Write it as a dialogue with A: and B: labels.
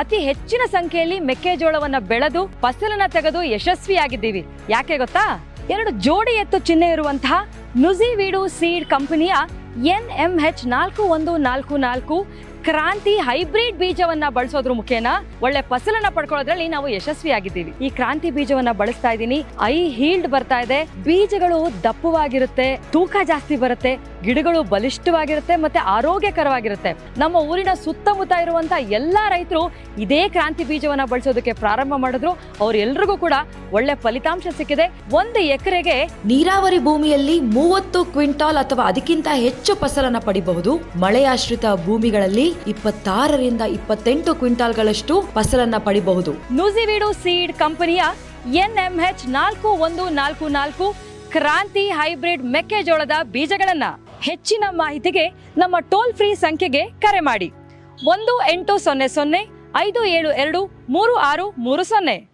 A: ಅತಿ ಹೆಚ್ಚಿನ ಸಂಖ್ಯೆಯಲ್ಲಿ ಮೆಕ್ಕೆಜೋಳವನ್ನು ಬೆಳೆದು ಫಸಲನ್ನ ತೆಗೆದು ಯಶಸ್ವಿಯಾಗಿದ್ದೀವಿ. ಯಾಕೆ ಗೊತ್ತಾ? ಎರಡು ಜೋಡಿ ಎತ್ತು ಚಿಹ್ನೆ ಇರುವಂತಹ ನುಜಿವೀಡು ಸೀಡ್ ಕಂಪನಿಯ ಎನ್ ಎಂ ಹೆಚ್ ನಾಲ್ಕು ಒಂದು ನಾಲ್ಕು ನಾಲ್ಕು ಕ್ರಾಂತಿ ಹೈಬ್ರಿಡ್ ಬೀಜವನ್ನ ಬಳಸೋದ್ರ ಮುಖೇನ ಒಳ್ಳೆ ಫಸಲನ್ನ ಪಡ್ಕೊಳ್ಳೋದ್ರಲ್ಲಿ ನಾವು ಯಶಸ್ವಿಯಾಗಿದ್ದೀವಿ. ಈ ಕ್ರಾಂತಿ ಬೀಜವನ್ನ ಬಳಸ್ತಾ ಇದ್ದೀನಿ. ಐ ಹೀಲ್ಡ್ ಬರ್ತಾ ಇದೆ. ಬೀಜಗಳು ದಪ್ಪವಾಗಿರುತ್ತೆ, ತೂಕ ಜಾಸ್ತಿ ಬರುತ್ತೆ, ಗಿಡಗಳು ಬಲಿಷ್ಠವಾಗಿರುತ್ತೆ ಮತ್ತೆ ಆರೋಗ್ಯಕರವಾಗಿರುತ್ತೆ. ನಮ್ಮ ಊರಿನ ಸುತ್ತಮುತ್ತ ಇರುವಂತ ಎಲ್ಲಾ ರೈತರು ಇದೇ ಕ್ರಾಂತಿ ಬೀಜವನ್ನ ಬಳಸೋದಕ್ಕೆ ಪ್ರಾರಂಭ ಮಾಡಿದ್ರು. ಅವರೆಲ್ಲರಿಗೂ ಕೂಡ ಒಳ್ಳೆ ಫಲಿತಾಂಶ ಸಿಕ್ಕಿದೆ. ಒಂದು ಎಕರೆಗೆ
B: ನೀರಾವರಿ ಭೂಮಿಯಲ್ಲಿ ಮೂವತ್ತು ಕ್ವಿಂಟಾಲ್ ಅಥವಾ ಅದಕ್ಕಿಂತ ಹೆಚ್ಚು ಫಸಲನ್ನ ಪಡಿಬಹುದು. ಮಳೆಯಾಶ್ರಿತ ಭೂಮಿಗಳಲ್ಲಿ ಇಪ್ಪತ್ತಾರರಿಂದ ಇಪ್ಪತ್ತೆಂಟು ಕ್ವಿಂಟಾಲ್ಗಳಷ್ಟು ಫಸಲನ್ನ ಪಡಿಬಹುದು.
A: ನುಸಿವಿಡು ಸೀಡ್ ಕಂಪನಿಯ ಎನ್ ಎಂ ಹೆಚ್ ನಾಲ್ಕು ಒಂದು ನಾಲ್ಕು ನಾಲ್ಕು ಕ್ರಾಂತಿ ಹೈಬ್ರಿಡ್ ಮೆಕ್ಕೆಜೋಳದ ಬೀಜಗಳನ್ನ ಹೆಚ್ಚಿನ ಮಾಹಿತಿಗೆ ನಮ್ಮ ಟೋಲ್ ಫ್ರೀ ಸಂಖ್ಯೆಗೆ ಕರೆ ಮಾಡಿ. ಒಂದು ಎಂಟು ಸೊನ್ನೆ ಸೊನ್ನೆ ಐದು ಏಳು ಎರಡು ಮೂರು ಆರು ಮೂರು ಸೊನ್ನೆ.